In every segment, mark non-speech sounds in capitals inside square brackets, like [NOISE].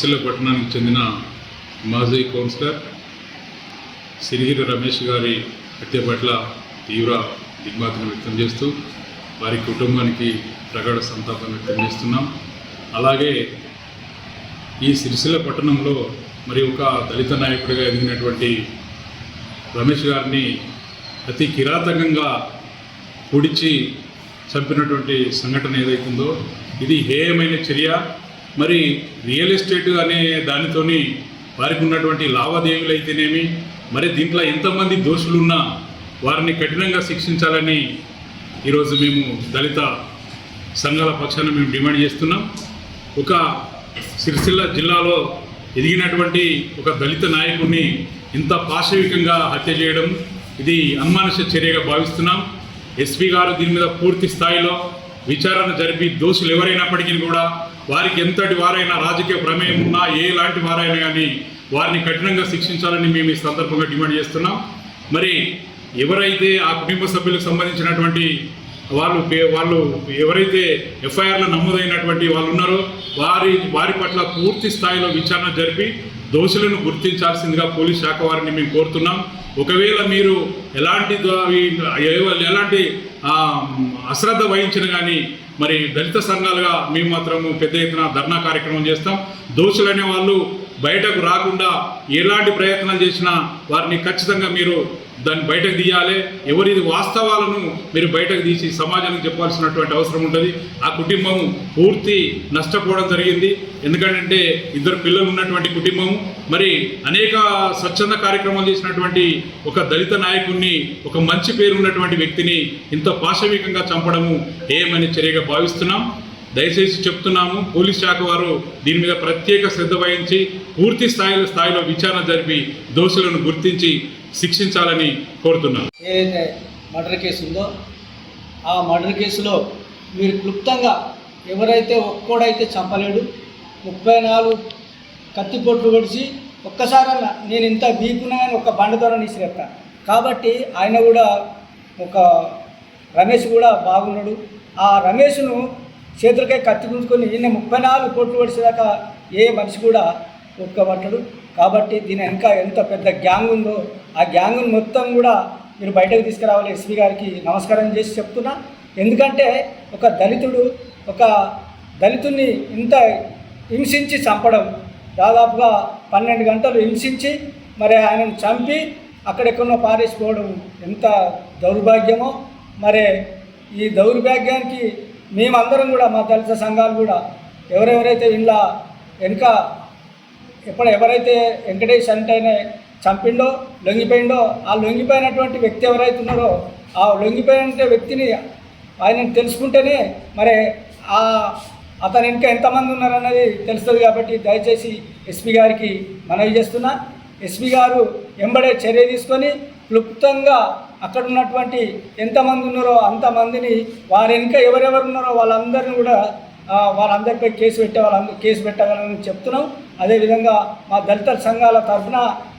సిరిసిల్ల పట్టణానికి చెందిన మాజీ కౌన్సిలర్ సిరిగిరి రమేష్ గారి హత్య పట్ల తీవ్ర దిగ్బాధను వ్యక్తం చేస్తూ వారి కుటుంబానికి ప్రగాఢ సంతాపం వ్యక్తం చేస్తున్నాం. అలాగే ఈ సిరిసిల్ల పట్టణంలో మరి ఒక దళిత నాయకుడిగా ఎదిగినటువంటి రమేష్ గారిని అతి కిరాతకంగా పొడిచి చంపినటువంటి సంఘటన ఏదైతుందో ఇది హేయమైన చర్య. మరి రియల్ ఎస్టేట్ అనే దానితోని వారికి ఉన్నటువంటి లావాదేవీలు అయితేనేమి మరి దీంట్లో ఎంతమంది దోషులున్నా వారిని కఠినంగా శిక్షించాలని ఈరోజు మేము దళిత సంఘాల పక్షాన మేము డిమాండ్ చేస్తున్నాం. ఒక సిరిసిల్ల జిల్లాలో ఎదిగినటువంటి ఒక దళిత నాయకుడిని ఇంత పాశవికంగా హత్య చేయడం ఇది అనుమానుష చర్యగా భావిస్తున్నాం. ఎస్పీ గారు దీని మీద పూర్తి స్థాయిలో విచారణ జరిపి దోషులు ఎవరైనప్పటికీ కూడా వారికి ఎంతటి వారైనా రాజకీయ ప్రమేయం ఉన్నా ఎలాంటి వారైనా కానీ వారిని కఠినంగా శిక్షించాలని మేము ఈ సందర్భంగా డిమాండ్ చేస్తున్నాం. మరి ఎవరైతే ఆ కుటుంబ సభ్యులకు సంబంధించినటువంటి వాళ్ళు వాళ్ళు ఎవరైతే ఎఫ్ఐఆర్లో నమోదైనటువంటి వాళ్ళు ఉన్నారో వారి వారి పట్ల పూర్తి స్థాయిలో విచారణ జరిపి దోషులను గుర్తించాల్సిందిగా పోలీస్ శాఖ వారిని మేము కోరుతున్నాం. ఒకవేళ మీరు ఎలాంటి ఎలాంటి అశ్రద్ధ వహించిన కానీ మరి దళిత సంఘాలుగా మేము మాత్రము పెద్ద ఎత్తున ధర్నా కార్యక్రమం చేస్తాం. దోషులనే వాళ్ళు బయటకు రాకుండా ఎలాంటి ప్రయత్నాలు చేసినా వారిని ఖచ్చితంగా మీరు దాన్ని బయటకు తీయాలి. ఎవరిది వాస్తవాలను మీరు బయటకు తీసి సమాజానికి చెప్పాల్సినటువంటి అవసరం ఉంటుంది. ఆ కుటుంబం పూర్తి నష్టపోవడం జరిగింది. ఎందుకంటే ఇద్దరు పిల్లలు ఉన్నటువంటి కుటుంబం. మరి అనేక స్వచ్ఛంద కార్యక్రమాలు చేసినటువంటి ఒక దళిత నాయకుడిని ఒక మంచి పేరు ఉన్నటువంటి వ్యక్తిని ఇంత పాశవికంగా చంపడము ఏమని చర్యగా భావిస్తున్నాం. దయచేసి చెప్తున్నాము పోలీస్ శాఖ వారు దీని మీద ప్రత్యేక శ్రద్ధ వహించి పూర్తి స్థాయిలో స్థాయిలో విచారణ జరిపి దోషులను గుర్తించి శిక్షించాలని కోరుతున్నాను. ఏదైతే మర్డర్ కేసు ఉందో ఆ మర్డర్ కేసులో మీరు క్లుప్తంగా ఎవరైతే ఒక్కోడైతే చంపలేడు ముప్పై నాలుగు కత్తిపొట్లు పొడిచి ఒక్కసారన్నా నేను ఇంత వీకున్నా అని ఒక బండ ద్వారా నిసిరేస్తా కాబట్టి ఆయన కూడా ఒక రమేష్ కూడా బాగున్నాడు. ఆ రమేష్ను చేతులకే కత్తి గుంజుకొని ఈయన ముప్పై నాలుగు కోట్లు పొడిచేదాకా ఏ మనిషి కూడా ఒప్పుకోబట్టడు కాబట్టి దీని వెనక ఎంత పెద్ద గ్యాంగ్ ఉందో ఆ గ్యాంగ్ మొత్తం కూడా మీరు బయటకు తీసుకురావాలి ఎస్పీ గారికి నమస్కారం చేసి చెప్తున్నా. ఎందుకంటే ఒక దళితుడు ఒక దళితుడిని ఇంత హింసించి చంపడం దాదాపుగా పన్నెండు గంటలు హింసించి మరి ఆయనను చంపి అక్కడెక్కడో పారేసిపోవడం ఎంత దౌర్భాగ్యమో. మరి ఈ దౌర్భాగ్యానికి మేమందరం కూడా మా దళిత సంఘాలు కూడా ఎవరెవరైతే ఇలా వెనుక ఎప్పుడు ఎవరైతే వెంకటేష్ అంటేనే చంపిండో లొంగిపోయిండో ఆ లొంగిపోయినటువంటి వ్యక్తి ఎవరైతే ఉన్నారో ఆ లొంగిపోయిన వ్యక్తిని ఆయన తెలుసుకుంటేనే మరి ఆ అతను ఇంకా ఎంతమంది ఉన్నారన్నది తెలుస్తుంది కాబట్టి దయచేసి ఎస్పీ గారికి మనవి చేస్తున్నా. ఎస్పీ గారు ఎంబడే చర్య తీసుకొని క్లుప్తంగా అక్కడ ఉన్నటువంటి ఎంతమంది ఉన్నారో అంతమందిని వారి వెనుక ఎవరెవరు ఉన్నారో వాళ్ళందరిని కూడా వాళ్ళందరిపై కేసు పెట్టే వాళ్ళందరూ కేసు పెట్టగలని చెప్తున్నాం. అదేవిధంగా మా దళిత సంఘాల తరఫున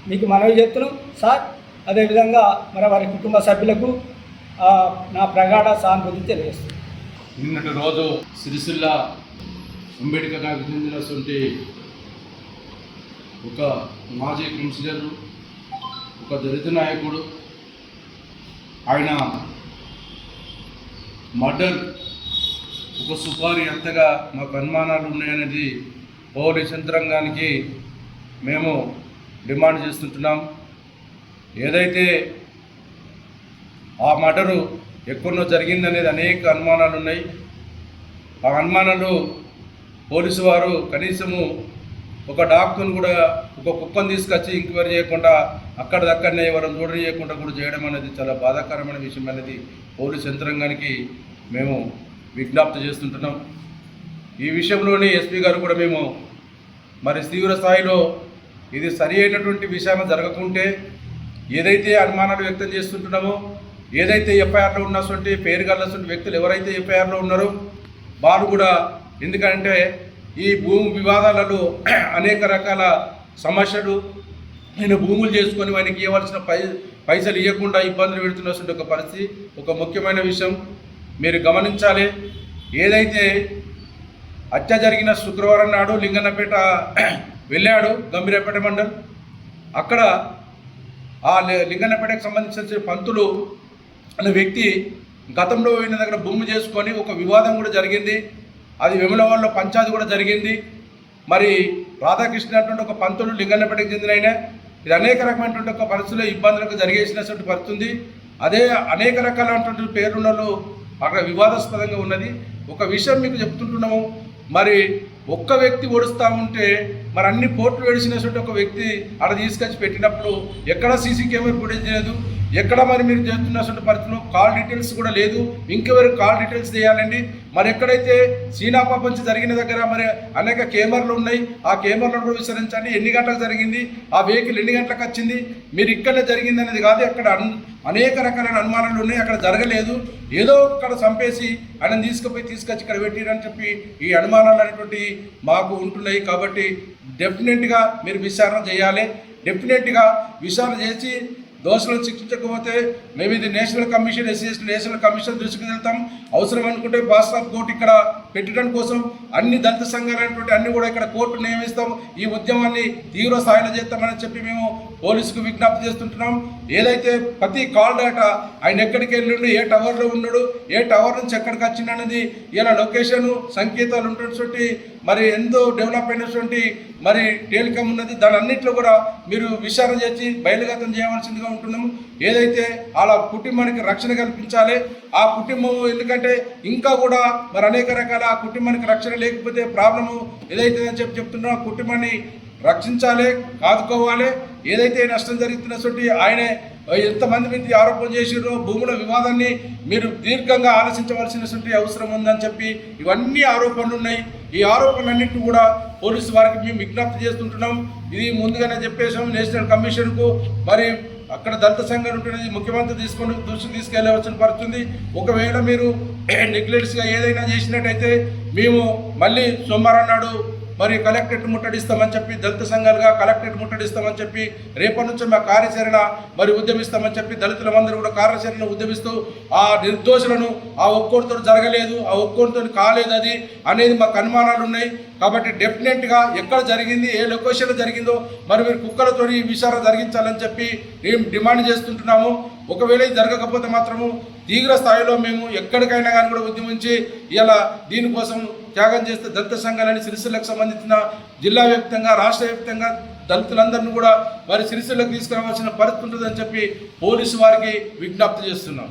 మీకు మనవి చేస్తున్నాం. సార్ అదేవిధంగా మరి వారి కుటుంబ సభ్యులకు నా ప్రగాఢ సానుభూతి తెలియజేస్తున్నాం. నిన్నటి రోజు సిరిసిల్ల అంబేద్కర్ గారికి చెందినటువంటి ఒక మాజీ కౌన్సిలర్ ఒక దళిత నాయకుడు ఆయన మర్డర్ ఒక సుపారీ అంతగా మాకు అనుమానాలు ఉన్నాయనేది పోలీస్ యంత్రాంగానికి మేము డిమాండ్ చేస్తుంటున్నాం. ఏదైతే ఆ మర్డరు ఎక్కడో జరిగిందనేది అనేక అనుమానాలు ఉన్నాయి. ఆ అనుమానాలు పోలీసు వారు కనీసము ఒక డాక్టర్ను కూడా ఒక కుక్కను తీసుకొచ్చి ఎంక్వైరీ చేయకుండా అక్కడిదక్కడనే చూడని చేయకుండా కూడా చేయడం అనేది చాలా బాధాకరమైన విషయం అనేది పోలీసు యంత్రాంగానికి మేము విజ్ఞప్తి చేస్తుంటున్నాం. ఈ విషయంలోనే ఎస్పీ గారు కూడా మేము మరి తీవ్ర స్థాయిలో ఇది సరి అయినటువంటి విషయాన్ని జరగకుంటే ఏదైతే అనుమానాలు వ్యక్తం చేస్తుంటున్నామో ఏదైతే ఎఫ్ఐఆర్లో ఉన్నటువంటి పేరు గల్లటువంటి వ్యక్తులు ఎవరైతే ఎఫ్ఐఆర్లో ఉన్నారో వారు కూడా ఎందుకంటే ఈ భూమి వివాదాలలో [CLEARS THROAT] అనేక రకాల సమస్యలు ఆయన భూములు చేసుకొని ఆయనకి ఇవ్వాల్సిన పై పైసలు ఇవ్వకుండా ఇబ్బందులు పెడుతున్నటువంటి ఒక పరిస్థితి ఒక ముఖ్యమైన విషయం. మీరు గమనించాలి. ఏదైతే హత్య జరిగిన శుక్రవారం నాడు లింగన్నపేట వెళ్ళాడు గంభీరపేట మండల్. అక్కడ ఆ లింగన్నపేటకు సంబంధించిన పంతులు అనే వ్యక్తి గతంలో పోయిన దగ్గర భూమి చేసుకొని ఒక వివాదం కూడా జరిగింది. అది వెములవాడలో పంచాయతీ కూడా జరిగింది. మరి రాధాకృష్ణ అటువంటి ఒక పంతులు లింగన్నపేటకు చెందిన ఆయన. ఇది అనేక రకమైనటువంటి ఒక పరిస్థితుల్లో ఇబ్బందులకు జరిగేసినటువంటి పరిస్థితుంది అదే అనేక రకాలైనటువంటి పేరున్నలు అక్కడ వివాదాస్పదంగా ఉన్నది. ఒక విషయం మీకు చెప్తుంటున్నాము. మరి ఒక్క వ్యక్తి ఓడుస్తూ ఉంటే మరి అన్ని పోర్టులు వేడిసినటువంటి ఒక వ్యక్తి అక్కడ తీసుకొచ్చి పెట్టినప్పుడు ఎక్కడ సీసీ కెమెరా ఫుటేజ్ లేదు. ఎక్కడ మరి మీరు చేస్తున్నటువంటి పరిస్థితుల్లో కాల్ డీటెయిల్స్ కూడా లేదు. ఇంకెవరికి కాల్ డీటెయిల్స్ చేయాలండి? మరి ఎక్కడైతే సీనా ప్రపంచం జరిగిన దగ్గర మరి అనేక కేమర్లు ఉన్నాయి ఆ కేమర్లను కూడా విస్తరించండి. ఎన్ని గంటలకు జరిగింది? ఆ వెహికల్ ఎన్ని గంటలకు వచ్చింది? మీరు ఇక్కడే జరిగింది అనేది కాదు అక్కడ అనేక రకాలైన అనుమానాలు ఉన్నాయి అక్కడ జరగలేదు. ఏదో అక్కడ చంపేసి ఆయన తీసుకుపోయి తీసుకొచ్చి ఇక్కడ పెట్టిరని చెప్పి ఈ అనుమానాలు అనేటువంటి మాకు ఉంటున్నాయి. కాబట్టి డెఫినెట్గా మీరు విచారణ చేయాలి. డెఫినెట్గా విచారణ చేసి దోషులను శిక్షించకపోతే మేము ఇది national commission SC national commission దృష్టికి వెళ్తాం అవసరం అనుకుంటే బాస్ ఆఫ్ కోర్టు ఇక్కడ పెట్టడం కోసం అన్ని దళిత సంఘాలైనటువంటి అన్ని కూడా ఇక్కడ కోర్టు నియమిస్తాం. ఈ ఉద్యమాన్ని తీవ్ర స్థాయిలో చేస్తామని చెప్పి మేము పోలీసుకు విజ్ఞప్తి చేస్తుంటున్నాం. ఏదైతే ప్రతి కాల్ డేటా ఆయన ఎక్కడికి వెళ్ళిండు ఏ టవర్లో ఉన్నాడు ఏ టవర్ నుంచి ఎక్కడికి వచ్చిండు అనేది ఇలా లొకేషన్ సంకేతాలు ఉన్నటువంటి మరి ఎంతో డెవలప్ అయినటువంటి మరి టేలికం ఉన్నది. దాని అన్నింటిలో కూడా మీరు విచారణ చేసి బయలుగతం చేయవలసిందిగా ఉంటున్నాము ఏదైతే అలా కుటుంబానికి రక్షణ కల్పించాలి ఆ కుటుంబం ఎందుకంటే ఇంకా కూడా మరి అనేక రకాల ఆ కుటుంబానికి రక్షణ లేకపోతే ప్రాబ్లము ఏదైతే అని చెప్పి చెప్తున్నా కుటుంబాన్ని రక్షించాలి కాదుకోవాలి. ఏదైతే నష్టం జరుగుతున్నటువంటి ఆయనే ఎంతమంది మీద ఆరోపణ చేసిరో భూముల వివాదాన్ని మీరు దీర్ఘంగా ఆలోచించవలసినటువంటి అవసరం ఉందని చెప్పి ఇవన్నీ ఆరోపణలు ఉన్నాయి. ఈ ఆరోపణలన్నింటినీ కూడా పోలీసు వారికి మేము విజ్ఞప్తి చేస్తుంటున్నాం. ఇది ముందుగానే చెప్పేసాం నేషనల్ కమిషన్కు. మరి అక్కడ దళిత సంఘం ఉంటుంది ముఖ్యమంత్రి తీసుకొని దృష్టికి తీసుకెళ్ళవలసిన పడుతుంది ఒకవేళ మీరు [CLEARS THROAT] నెగ్లెక్ట్స్గా ఏదైనా చేసినట్టయితే మేము మళ్ళీ సోమవారం నాడు మరి కలెక్టరేట్ ముట్టడిస్తామని చెప్పి దళిత సంఘాలుగా కలెక్టరేట్ ముట్టడిస్తామని చెప్పి రేపటి నుంచి మా కార్యాచరణ మరి ఉద్యమిస్తామని చెప్పి దళితులందరూ కూడా కార్యాచరణ ఉద్యమిస్తూ ఆ నిర్దోషులను ఆ ఒక్కోరితో జరగలేదు ఆ ఒక్కోరితో కాలేదు అది అనేది మాకు అనుమానాలు ఉన్నాయి. కాబట్టి డెఫినెట్గా ఎక్కడ జరిగింది ఏ లొకేషన్లో జరిగిందో మరి మీరు కుక్కలతో ఈ విషయాలు జరిగించాలని చెప్పి మేము డిమాండ్ చేస్తుంటున్నాము. ఒకవేళ ఇది జరగకపోతే మాత్రము తీవ్ర స్థాయిలో మేము ఎక్కడికైనా కానీ కూడా ఉద్యమించి ఇలా దీనికోసం త్యాగం చేస్తే దళిత సంఘాలని సిరిసిల్లకు సంబంధించిన జిల్లా వ్యాప్తంగా రాష్ట్ర వ్యాప్తంగా దళితులందరినీ కూడా వారి సిరిసిల్లకు తీసుకురావాల్సిన పరిస్థితి ఉంటుందని చెప్పి పోలీసు వారికి విజ్ఞప్తి చేస్తున్నాం.